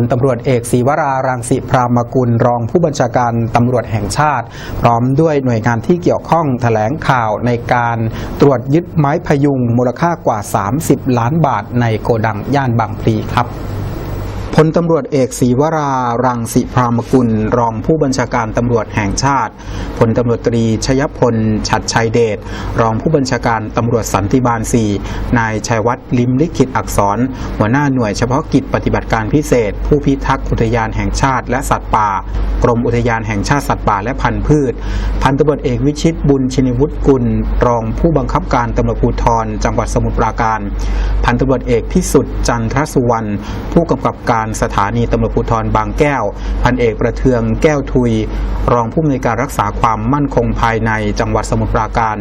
ลตำรวจเอกศีวรารังสิพรามกุลรองผู้บัญชาการตำรวจแห่งชาติ พร้อมด้วยหน่วยงานที่เกี่ยวข้องแถลงข่าวในการตรวจยึดไม้พยุงมูลค่ากว่า 30 ล้านบาทในโกดังย่านบางพลีครับ พลตำรวจเอกศรีวรา รังสิพรามกุล รองผู้บัญชาการตำรวจแห่งชาติ พลตำรวจตรีชยพล ฉัดชัยเดช รองผู้บัญชาการตำรวจสันติบาล 4 นายชัยวัฒน์ลิมลิขิตอักษร หัวหน้าหน่วยเฉพาะกิจปฏิบัติการพิเศษ ผู้พิทักษ์อุทยานแห่งชาติและสัตว์ป่า กรมอุทยานแห่งชาติสัตว์ป่าและพันธุ์พืช พันตำรวจเอกวิชิตบุญชินวุฒิกุล รองผู้บังคับการตำรวจภูธรจังหวัดสมุทรปราการ พันตำรวจเอกพิสุทธิ์จันทรสุวรรณผู้กำกับการสถานีตำรวจภูธรบางแก้ว พันเอกประเทืองแก้วทุย รองผู้อำนวยการรักษาความมั่นคงภายในจังหวัดสมุทรปราการ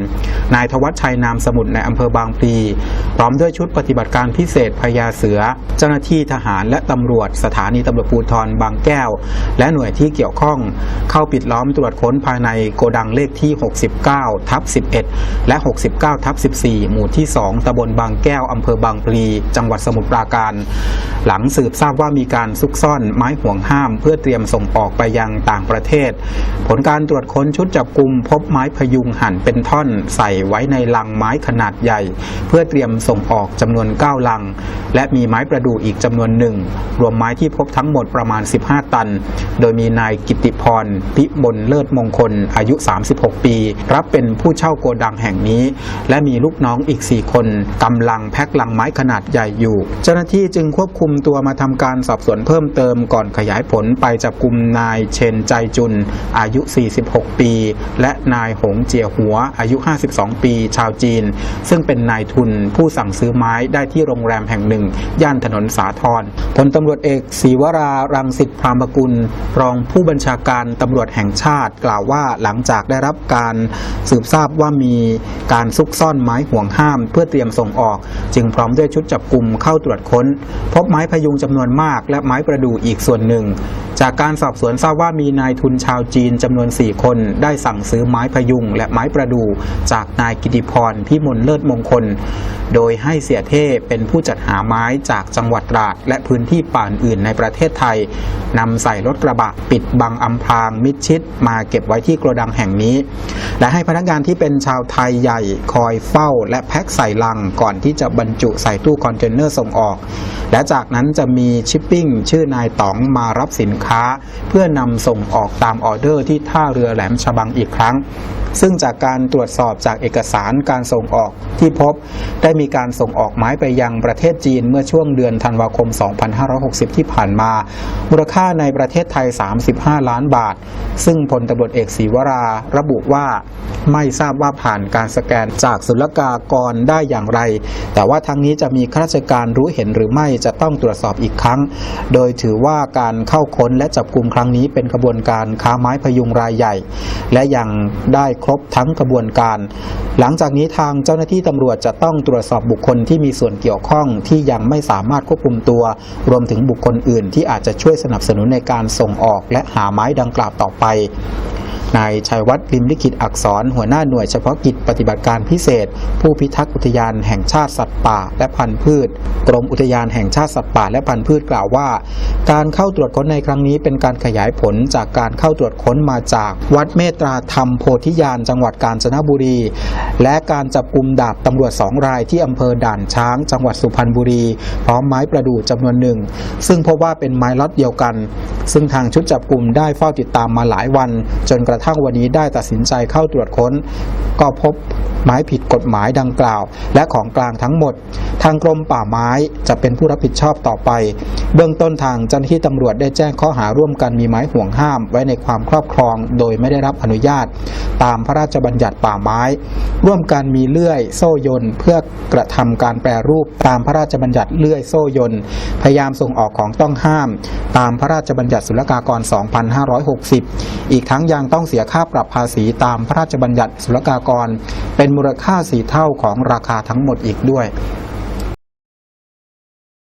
นายทวัชชัยนามสมุทรในอำเภอบางพลีพร้อมด้วยชุดปฏิบัติการพิเศษพญาเสือ เจ้าหน้าที่ทหารและตำรวจ สถานีตำรวจภูธรบางแก้ว และหน่วยที่เกี่ยวข้อง เข้าปิดล้อมตรวจค้นภายในโกดังเลขที่ 69ทับ11 และ 69ทับ14 หมู่ที่ 2ตำบลบางแก้วอำเภอบางพลีจังหวัดสมุทรปราการ หลังสืบทราบว่ามีการซุกซ่อนไม้ห่วงห้าม เพื่อเตรียมส่งออกไปยังต่างประเทศ ผลการตรวจค้นชุดจับกลุ่มพบไม้พยุงหั่นเป็นท่อนใส่ไว้ในลังไม้ขนาดใหญ่ เพื่อเตรียมส่งออกจำนวน 9 ลัง และมีไม้ประดู่อีกจำนวนหนึ่ง รวมไม้ที่พบทั้งหมดประมาณ 15 ตัน โดยมีนายกิติพรพิมลเลิศมงคล อายุ 36 ปี รับเป็นผู้เช่าโกดังแห่งนี้ และมีลูกน้องอีก 4 คนกำลังแพ็คลังไม้ขนาดใหญ่อยู่ เจ้าหน้าที่จึงควบคุมตัวมาทำการสอบสวนเพิ่มเติมก่อนขยายผลไปจับกลุ่มนายเชนใจจุน อายุ 46 ปี และนายหงเจียหัว อายุ 52 ปี ชาวจีน ซึ่งเป็นนายทุนผู้สั่งซื้อไม้ได้ที่โรงแรมแห่งหนึ่ง ย่านถนนสาทรพลตำรวจเอกศรีวรารังสิตพรามกุล รองผู้บัญชาการตำรวจแห่งชาติ กล่าวว่าหลังจากได้รับการสืบทราบว่ามีการซุกซ่อนไม้ห่วงห้าม เพื่อเตรียมส่งออก จึงพร้อมด้วยชุดจับกลุ่มเข้าตรวจค้น พบไม้พยุงจำนวนมากมากและไม้ประดู่อีกส่วนหนึ่ง จากการสอบสวนทราบว่ามีนายทุนชาวจีนจำนวน 4 คน ได้สั่งซื้อไม้พยุงและไม้ประดู่จากนายกิติพรพิมลเลิศมงคลโดยให้เสียเท่เป็นผู้จัดหาไม้จากจังหวัดตราดและพื้นที่ป่าอื่นในประเทศไทยนำใส่รถกระบะปิดบังอำพรางมิดชิด มาเก็บไว้ที่โกระดังแห่งนี้ และให้พนักงานที่เป็นชาวไทยใหญ่คอยเฝ้าและแพ็คใส่ลังก่อนที่จะบรรจุใส่ตู้คอนเทนเนอร์ส่งออก และจากนั้นจะมีชิปปิ้งชื่อนายต๋องมารับสินค้า เพื่อนำส่งออกตามออเดอร์ที่ท่าเรือแหลมฉบังอีกครั้ง ซึ่งจากการตรวจสอบจากเอกสารการส่งออกที่พบได้มีการส่งออกไม้ไปยังประเทศจีนเมื่อช่วงเดือนธันวาคม 2560 ที่ผ่านมา มูลค่าในประเทศไทย 35 ล้านบาท ซึ่งพลตำรวจเอกศรีวราระบุว่า ไม่ทราบว่าผ่านการสแกนจากศุลกากรได้อย่างไร แต่ว่าทั้งนี้จะมีข้าราชการรู้เห็นหรือไม่จะต้องตรวจสอบอีกครั้ง โดยถือว่าการเข้าค้นและจับกลุ่มครั้งนี้เป็นกระบวนการค้าไม้พยุงรายใหญ่ และยังได้ครบทั้งกระบวนการ หลังจากนี้ทางเจ้าหน้าที่ตำรวจจะต้องตรวจสอบบุคคลที่มีส่วนเกี่ยวข้องที่ยังไม่สามารถควบคุมตัว รวมถึงบุคคลอื่นที่อาจจะช่วยสนับสนุนในการส่งออกและหาไม้ดังกล่าวต่อไป นายชัยวัฒน์ลิมลิขิตอักษร หัวหน้าหน่วยเฉพาะกิจปฏิบัติการพิเศษ ผู้พิทักษ์อุทยานแห่งชาติสัตว์ป่าและพันธุ์พืช กรมอุทยานแห่งชาติสัตว์ป่าและพันธุ์พืชกล่าวว่า การเข้าตรวจค้นในครั้งนี้เป็นการขยายผลจากการเข้าตรวจค้นมาจาก วัดเมตตราธรรมโพธิญาณจังหวัดกาญจนบุรี และการจับกลุ่มดาบตำรวจสองรายที่อำเภอด่านช้าง จังหวัดสุพรรณบุรี พร้อมไม้ประดู่จำนวนหนึ่ง ซึ่งพบว่าเป็นไม้ล็อตเดียวกัน ซึ่งทางชุดจับกลุ่มได้เฝ้าติดตามมาหลายวัน จนกระทั่งวันนี้ได้ตัดสินใจเข้าตรวจค้น ก็พบไม้ผิดกฎหมายดังกล่าว และของกลางทั้งหมด ทางกรมป่าไม้จะเป็นผู้รับผิดชอบต่อไป เบื้องต้นทางเจ้าหน้าที่ตำรวจได้แจ้งข้อหาร่วมกันมีไม้ห่วงห้าม ไว้ในความครอบครอง โดยไม่ได้รับอนุญาต ตามพระราชบัญญัติป่าไม้ ร่วมกันมีเลื่อยโซ่ยนเพื่อกระทำการแปรรูปตามพระราชบัญญัติเลื่อยโซ่ยนพยายามส่งออกของต้องห้าม ตามพระราชบัญญัติศุลกากร 2560 อีกทั้งยังต้องเสียค่าปรับภาษีตามพระราชบัญญัติศุลกากร เป็นมูลค่าสีเท่าของราคาทั้งหมดอีกด้วย